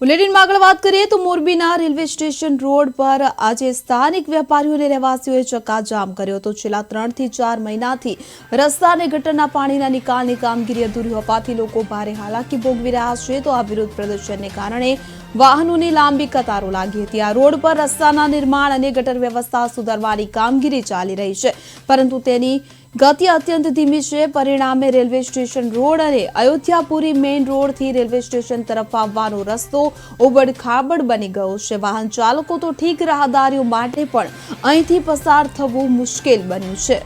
બુલેટિનમાં આગળ વાત કરીએ તો મોરબીના રેલવે સ્ટેશન રોડ પર આજે સ્થાનિક વેપારીઓ અને રહેવાસીઓએ ચક્કાજામ કર્યો હતો. છેલ્લા ત્રણથી ચાર મહિનાથી રસ્તા અને ગટરના પાણીના નિકાલની કામગીરી અધૂરી હોવાથી લોકો ભારે હાલાકી ભોગવી રહ્યા છે. તો આ વિરોધ પ્રદર્શનને કારણે વાહનોની લાંબી કતારો લાગી હતી. આ રોડ પર રસ્તાના નિર્માણ અને ગટર વ્યવસ્થા સુધારવાની કામગીરી ચાલી રહી છે. પરંતુ તેની ગતિ અત્યંત ધીમી છે. પરિણામે રેલવે સ્ટેશન રોડ અને અયોધ્યાપુરી મેઇન રોડથી રેલવે સ્ટેશન તરફ આવવાનો રસ્તો ઉબડખાબડ બની ગયો છે. વાહન ચાલકો તો ઠીક રાહદારીઓ માટે પણ અહીંથી પસાર થવું મુશ્કેલ બન્યું છે.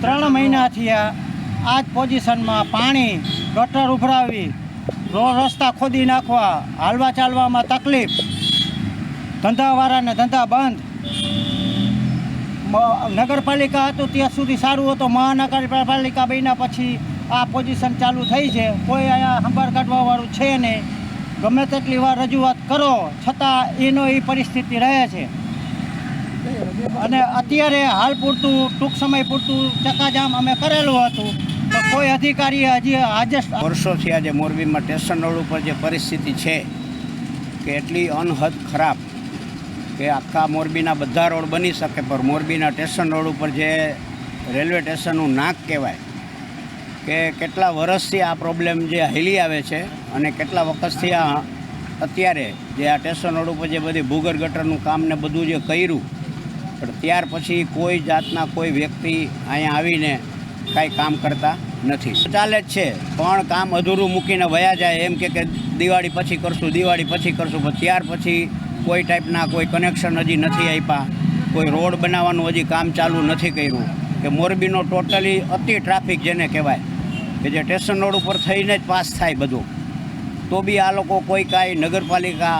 ત્રણ મહિનાથી આ જ પોઝિશનમાં પાણી ગટર ઉભરાવી રસ્તા ખોદી નાખવા, હાલવા ચાલવામાં તકલીફ. ધંધાવાળાને ધંધા બંધ. નગરપાલિકા હતું ત્યાં સુધી સારું હતું. મહાનગરપાલિકા બન્યા પછી આ પોઝિશન ચાલુ થઈ છે. કોઈ અહીંયા સંભાળ કાઢવાવાળું છે નહીં. ગમે તેટલી વાર રજૂઆત કરો, છતાં એનો એ પરિસ્થિતિ રહે છે. અને અત્યારે હાલ પૂરતું, ટૂંક સમય પૂરતું ચકાજામ અમે કરેલું હતું. કોઈ અધિકારી હજી આજે વર્ષોથી આજે મોરબીમાં સ્ટેશન રોડ ઉપર જે પરિસ્થિતિ છે કે એટલી અનહદ ખરાબ કે આખા મોરબીના બધા રોડ બની શકે, પણ મોરબીના સ્ટેશન રોડ ઉપર જે રેલવે સ્ટેશનનું નાક કહેવાય કે કેટલા વર્ષથી આ પ્રોબ્લેમ જે હાલી આવે છે અને કેટલા વખતથી આ અત્યારે જે આ સ્ટેશન રોડ ઉપર જે બધી ભૂગર ગટરનું કામ ને બધું જે કર્યું, પણ ત્યાર પછી કોઈ જાતના કોઈ વ્યક્તિ અહીંયા આવીને કાંઈ કામ કરતા નથી. ચાલે જ છે. પણ કામ અધૂરું મૂકીને વયા જાય, એમ કે દિવાળી પછી કરશું, દિવાળી પછી કરશું, પણ ત્યાર પછી કોઈ ટાઈપના કોઈ કનેક્શન હજી નથી આપ્યા. કોઈ રોડ બનાવવાનું હજી કામ ચાલુ નથી કર્યું. કે મોરબીનો ટોટલી અતિ ટ્રાફિક જેને કહેવાય, કે જે સ્ટેશન રોડ ઉપર થઈને જ પાસ થાય બધું. તો બી આ લોકો કોઈ કાંઈ નગરપાલિકા